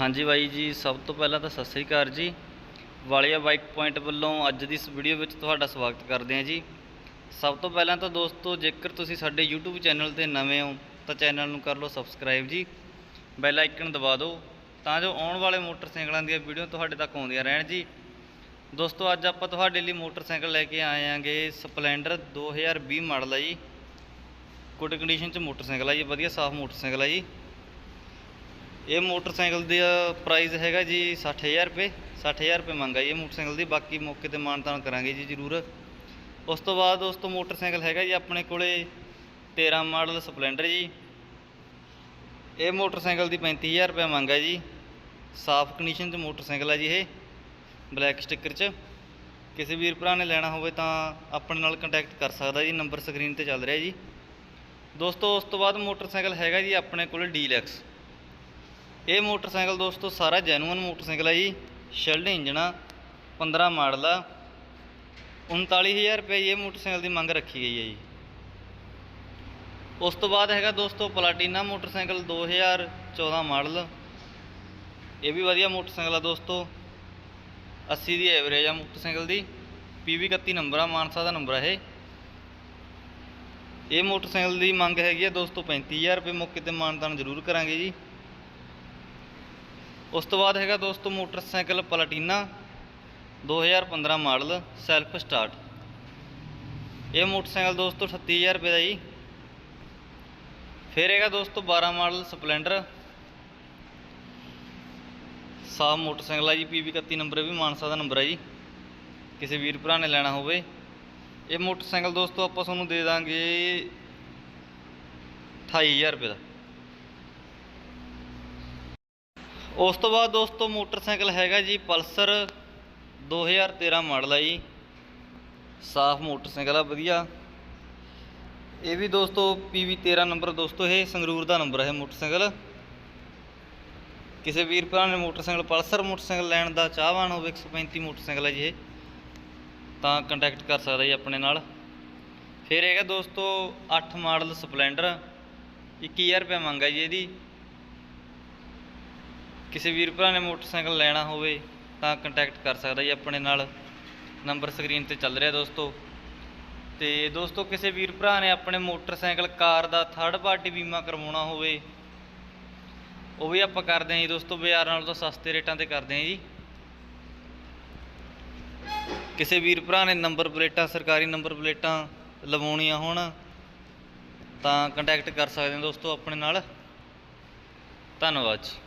ਹਾਂਜੀ ਬਾਈ ਜੀ, ਸਭ ਤੋਂ ਪਹਿਲਾਂ ਤਾਂ ਸਤਿ ਸ੍ਰੀ ਅਕਾਲ ਜੀ। ਵਾਲੀਆ ਬਾਈਕ ਪੁਆਇੰਟ ਵੱਲੋਂ ਅੱਜ ਦੀ ਇਸ ਵੀਡੀਓ ਵਿੱਚ ਤੁਹਾਡਾ ਸਵਾਗਤ ਕਰਦੇ ਹਾਂ ਜੀ। ਸਭ ਤੋਂ ਪਹਿਲਾਂ ਤਾਂ ਦੋਸਤੋ, ਜੇਕਰ ਤੁਸੀਂ ਸਾਡੇ YouTube ਚੈਨਲ ਤੇ ਨਵੇਂ ਹੋ, ਤਾਂ ਚੈਨਲ ਨੂੰ ਕਰ ਲਓ ਸਬਸਕ੍ਰਾਈਬ ਜੀ। ਬੈਲ ਆਈਕਨ ਦਬਾ ਦਿਓ, ਤਾਂ ਜੋ ਆਉਣ ਵਾਲੇ ਮੋਟਰਸਾਈਕਲਾਂ ਦੀਆਂ ਵੀਡੀਓ ਤੁਹਾਡੇ ਤੱਕ ਆਉਂਦੀਆਂ ਰਹਿਣ ਜੀ। ਦੋਸਤੋ, ਅੱਜ ਆਪਾਂ ਤੁਹਾਡੇ ਲਈ ਮੋਟਰਸਾਈਕਲ ਲੈ ਕੇ ਆਏ ਆਂਗੇ ਸਪਲੈਂਡਰ 2020 ਮਾਡਲ ਹੈ ਜੀ। ਗੁੱਡ ਕੰਡੀਸ਼ਨ 'ਚ ਮੋਟਰਸਾਈਕਲ ਹੈ ਜੀ, ਵਧੀਆ ਸਾਫ਼ ਮੋਟਰਸਾਈਕਲ ਹੈ ਜੀ। ਇਹ ਮੋਟਰਸਾਈਕਲ ਦਾ ਪ੍ਰਾਈਸ ਹੈਗਾ ਜੀ 60000 ਰੁਪਏ 60000 ਰੁਪਏ ਮੰਗਾ ਜੀ ਇਹ ਮੋਟਰਸਾਈਕਲ ਦੀ, ਬਾਕੀ ਮੌਕੇ ਤੇ ਮਾਨਤਾਨ ਕਰਾਂਗੇ ਜੀ ਜ਼ਰੂਰ। ਉਸ ਤੋਂ ਬਾਅਦ ਉਸ ਤੋਂ ਮੋਟਰਸਾਈਕਲ ਹੈਗਾ ਜੀ ਆਪਣੇ ਕੋਲੇ 13 ਮਾਡਲ ਸਪਲੈਂਡਰ ਜੀ। ਇਹ ਮੋਟਰਸਾਈਕਲ ਦੀ 35000 ਰੁਪਏ ਮੰਗਾ ਜੀ। ਸਾਫ਼ ਕੰਡੀਸ਼ਨ 'ਚ ਮੋਟਰਸਾਈਕਲ ਹੈ ਜੀ ਇਹ ਬਲੈਕ ਸਟicker 'ਚ। ਕਿਸੇ ਵੀਰ ਭਰਾ ਨੇ ਲੈਣਾ ਹੋਵੇ ਤਾਂ ਆਪਣੇ ਨਾਲ ਕੰਟੈਕਟ ਕਰ ਸਕਦਾ ਜੀ ਨੰਬਰ ਸਕਰੀਨ ਤੇ ਚੱਲ ਰਿਹਾ ਜੀ। ਦੋਸਤੋ, ਉਸ ਤੋਂ ਬਾਅਦ ਮੋਟਰਸਾਈਕਲ ਹੈਗਾ ਜੀ ਆਪਣੇ ਕੋਲ ਡੀਲੈਕਸ ਇਹ ਮੋਟਰਸਾਈਕਲ ਦੋਸਤੋ ਸਾਰਾ ਜੈਨੂਅਨ ਮੋਟਰਸਾਈਕਲ ਹੈ ਜੀ। ਸ਼ਿਲਡ ਇੰਜਨ ਆ 15 ਮਾਡਲ ਆ। 39000 ਰੁਪਏ ਇਹ ਮੋਟਰਸਾਈਕਲ ਦੀ ਮੰਗ ਰੱਖੀ ਗਈ ਹੈ ਜੀ। ਉਸ ਤੋਂ ਬਾਅਦ ਹੈਗਾ ਦੋਸਤੋ ਪਲਾਟੀਨਾ ਮੋਟਰਸਾਈਕਲ 2014 ਮਾਡਲ। ਇਹ ਵੀ ਵਧੀਆ ਮੋਟਰਸਾਈਕਲ ਆ ਦੋਸਤੋ। 80 ਦੀ ਐਵਰੇਜ ਆ ਮੋਟਰਸਾਈਕਲ ਦੀ। PV 31 ਨੰਬਰ ਆ, ਮਾਨਸਾ ਦਾ ਨੰਬਰ ਆ ਇਹ। ਇਹ ਮੋਟਰਸਾਈਕਲ ਦੀ ਮੰਗ ਹੈਗੀ ਆ ਦੋਸਤੋ 35000 ਰੁਪਏ ਮੌਕੇ ਤੇ ਮਾਨਤਾਨ ਜ਼ਰੂਰ ਕਰਾਂਗੇ ਜੀ। ਉਸ ਤੋਂ ਬਾਅਦ ਹੈਗਾ ਦੋਸਤੋ motorcycle Platina 2015 model self start ਇਹ ਮੋਟਰਸਾਈਕਲ ਦੋਸਤੋ 38000 ਰੁਪਏ ਦਾ ਜੀ। ਫਿਰ ਹੈਗਾ ਦੋਸਤੋ 12 ਮਾਡਲ ਸਪਲੈਂਡਰ। ਸਾਫ਼ ਮੋਟਰਸਾਈਕਲ ਆ ਜੀ PV 31 ਨੰਬਰ ਵੀ ਮਾਨਸਾ ਦਾ ਨੰਬਰ ਹੈ ਜੀ। ਕਿਸੇ ਵੀਰ ਭਰਾ ਨੇ ਲੈਣਾ ਹੋਵੇ। ਇਹ ਮੋਟਰਸਾਈਕਲ ਦੋਸਤੋ ਆਪਾਂ ਤੁਹਾਨੂੰ ਦੇ ਦਾਂਗੇ 28000 ਰੁਪਏ ਦਾ। ਉਸ ਤੋਂ ਬਾਅਦ ਦੋਸਤੋ ਮੋਟਰਸਾਈਕਲ ਹੈਗਾ ਜੀ ਪਲਸਰ 2013 ਮਾਡਲ ਆ ਜੀ। ਸਾਫ਼ ਮੋਟਰਸਾਈਕਲ ਆ, ਵਧੀਆ। ਇਹ ਵੀ ਦੋਸਤੋ PV 13 ਨੰਬਰ ਦੋਸਤੋ, ਇਹ ਸੰਗਰੂਰ ਦਾ ਨੰਬਰ ਹੈ ਮੋਟਰਸਾਈਕਲ। ਕਿਸੇ ਵੀਰ ਭਰਾ ਨੇ ਮੋਟਰਸਾਈਕਲ, ਪਲਸਰ ਮੋਟਰਸਾਈਕਲ ਲੈਣ ਦਾ ਚਾਹਵਾਨ ਹੋਵੇ 135 ਮੋਟਰਸਾਈਕਲ ਹੈ ਜੀ ਇਹ। ਤਾਂ ਕੰਟੈਕਟ ਕਰ ਸਕਦਾ ਜੀ ਆਪਣੇ ਨਾਲ। ਫਿਰ ਹੈਗਾ ਦੋਸਤੋ 8 ਮਾਡਲ ਸਪਲੈਂਡਰ 21000 ਰੁਪਏ ਮੰਗਾ ਜੀ ਇਹਦੀ। ਕਿਸੇ ਵੀਰ ਭਰਾ ਨੇ ਮੋਟਰਸਾਈਕਲ ਲੈਣਾ ਹੋਵੇ ਤਾਂ ਕੰਟੈਕਟ ਕਰ ਸਕਦਾ ਜੀ ਆਪਣੇ ਨਾਲ। ਨੰਬਰ ਸਕਰੀਨ ਤੇ ਚੱਲ ਰਿਹਾ ਦੋਸਤੋ। ਤੇ ਦੋਸਤੋ, ਕਿਸੇ ਵੀਰ ਭਰਾ ਨੇ ਆਪਣੇ ਮੋਟਰਸਾਈਕਲ, ਕਾਰ ਦਾ ਥਰਡ ਪਾਰਟੀ ਬੀਮਾ ਕਰਵਾਉਣਾ ਹੋਵੇ, ਉਹ ਵੀ ਆਪਾਂ ਕਰਦੇ ਹਾਂ ਜੀ ਦੋਸਤੋ। ਬਾਜ਼ਾਰ ਨਾਲੋਂ ਤਾਂ ਸਸਤੇ ਰੇਟਾਂ ਤੇ ਕਰਦੇ ਹਾਂ ਜੀ। ਕਿਸੇ ਵੀਰ ਭਰਾ ਨੇ ਨੰਬਰ ਪਲੇਟਾਂ, ਸਰਕਾਰੀ ਨੰਬਰ ਪਲੇਟਾਂ ਲਵਾਉਣੀਆਂ ਹੋਣ, ਤਾਂ ਕੰਟੈਕਟ ਕਰ ਸਕਦੇ ਹੋ ਦੋਸਤੋ ਆਪਣੇ ਨਾਲ। ਧੰਨਵਾਦ ਜੀ।